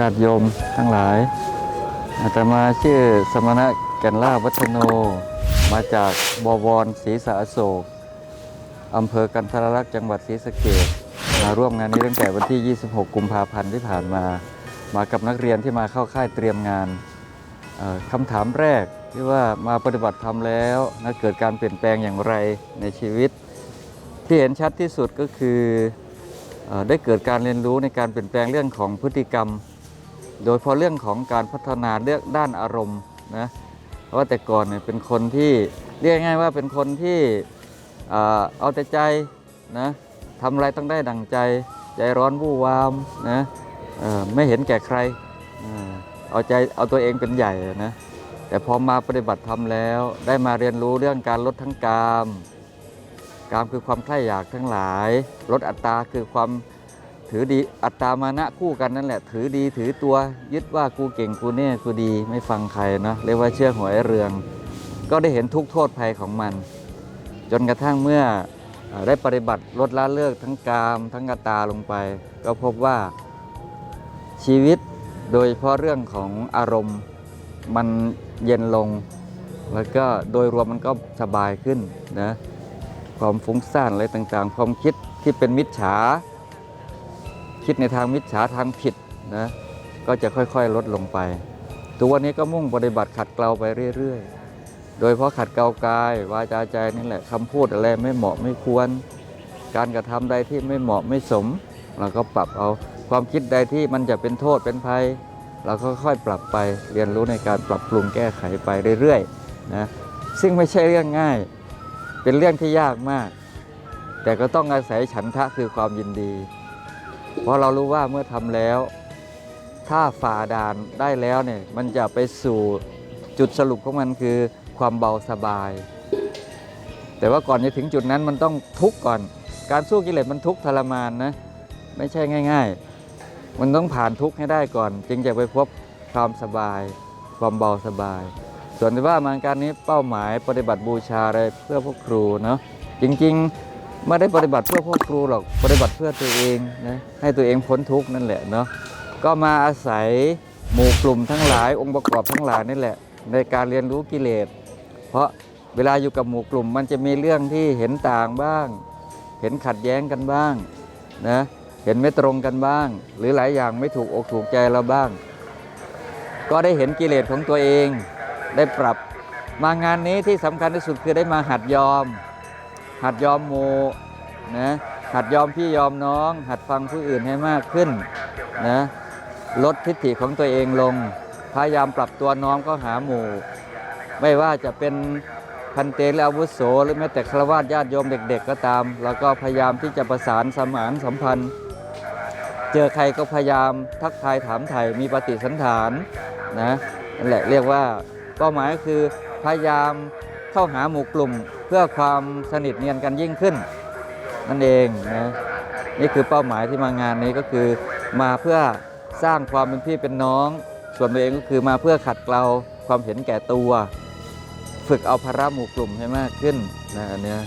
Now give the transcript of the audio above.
ญาติโยมทั้งหลาย อาตมาชื่อสมณะแก่นล่าวัฒโน มาจากบวรศรีสาโศกอำเภอกันทรลักษณ์จังหวัดศรีสะเกษมาร่วมงานนี้ตั้งแต่วันที่ 26 กุมภาพันธ์ที่ผ่านมา มากับนักเรียนที่มาเข้าค่ายเตรียมงานคำถามแรกที่ว่ามาปฏิบัติธรรมแล้วนะเกิดการเปลี่ยนแปลงอย่างไรในชีวิต ที่เห็นชัดที่สุดก็คืออได้เกิดการเรียนรู้ในการเปลี่ยนแปลงเรื่องของพฤติกรรม โดยพาะเรื่องของการพัฒนาเรื่องด้านอารมณ์นะเพราะว่าแต่ก่อนเนี่ยเป็นคนที่เรียกง่ายว่าเป็นคนที่เอาแต่ใจนะทำอะไรต้องได้ดังใจ ใจร้อนวู่วามนะไม่เห็นแก่ใครเอ่อเอาใจเอาตัวเองเป็นใหญ่นะแต่พอมาปฏิบัติธรรมแล้ว ได้มาเรียนรู้เรื่องการลดทั้งกามกามคือความใคร่อยากทั้งหลาย ลดอัตตาคือความ ถือดีอัตตามานะคู่กันนั่นแหละ ถือดีถือตัวยึดว่ากูเก่งกูเนี่ยกูดีไม่ฟังใครเนาะเรียกว่าเชื่อหวยเรือง ก็ได้เห็นทุกโทษภัยของมัน จนกระทั่งเมื่อได้ปฏิบัติลดละเลิกทั้งกาม ทั้งอัตตาลงไป ก็พบว่าชีวิตโดยเฉพาะเรื่องของอารมณ์มันเย็นลง แล้วก็โดยรวมมันก็สบายขึ้นนะความฟุ้งซ่านอะไรต่างๆ ความคิดที่เป็นมิจฉา คิดในทางมิจฉาทางผิดนะก็จะค่อยๆ ลดลงไป ตัววันนี้ก็มุ่งปฏิบัติขัดเกลาไปเรื่อยๆ โดยเพราะขัดเกลากายวาจาใจนี่แหละคำพูดอะไรไม่เหมาะไม่ควร การกระทำใดที่ไม่เหมาะไม่สม เราก็ปรับเอาความคิดใดที่มันจะเป็นโทษเป็นภัย เราก็ค่อยปรับไปเรียนรู้ในการปรับปรุงแก้ไขไปเรื่อยๆนะซึ่งไม่ใช่เรื่องง่าย เป็นเรื่องที่ยากมาก แต่ก็ต้องอาศัยฉันทะคือความยินดี เพราะเรารู้ว่าเมื่อทำแล้ว ถ้าฝ่าด่านได้แล้วเนี่ยมันจะไปสู่จุดสรุปของมันคือความเบาสบาย แต่ว่าก่อนจะถึงจุดนั้นมันต้องทุกข์ก่อน การสู้กิเลสมันทุกข์ทรมานนะไม่ใช่ง่าย ๆ มันต้องผ่านทุกข์ให้ได้ก่อน จึงจะไปพบความสบาย ความเบาสบาย ส่วนที่ว่ามาการนี้เป้าหมายปฏิบัติบูชาอะไรเพื่อพวกครูเนาะจริง ๆ ไม่ได้ปฏิบัติเพื่อพวกครูหรอกปฏิบัติเพื่อตัวเองนะให้ตัวเองพ้นทุกข์นั่นแหละเนาะก็มาอาศัยหมู่กลุ่มทั้งหลายองค์ประกอบทั้งหลายนี่แหละ ในการเรียนรู้กิเลส เพราะเวลาอยู่กับหมู่กลุ่ม มันจะมีเรื่องที่เห็นต่างบ้าง เห็นขัดแย้งกันบ้างนะเห็นไม่ตรงกันบ้าง หรือหลายอย่างไม่ถูกอกถูกใจเราบ้าง ก็ได้เห็นกิเลสของตัวเอง ได้ปรับมางานนี้ที่สำคัญที่สุดคือได้มาหัดยอม หัดยอมโมนะหัดยอมพี่ยอมน้อง หัดฟังผู้อื่นให้มากขึ้นนะลดทิฏฐิของตัวเองลง พยายามปรับตัวน้อมก็หาหมู่ ไม่ว่าจะเป็นพันเตหรืออาวุโสหรือแม้แต่ฆราวาสญาติโยมเด็ก ๆ ก็ตาม แล้วก็พยายามที่จะประสานสมานสัมพันธ์ เจอใครก็พยายามทักทายถามไถ่มีปฏิสันฐานนะนั่นแหละเรียกว่าเป้าหมายคือพยายามเข้าหาหมู่กลุ่ม เพื่อความสนิทเนียนกันยิ่งขึ้น นั่นเองนะนี่คือเป้าหมายที่มางานนี้ก็คือ มาเพื่อสร้างความเป็นพี่เป็นน้อง ส่วนตัวเองก็คือมาเพื่อขัดเกลาความเห็นแก่ตัว ฝึกเอาภาระหมู่กลุ่มให้มากขึ้นนะอันเนี้ย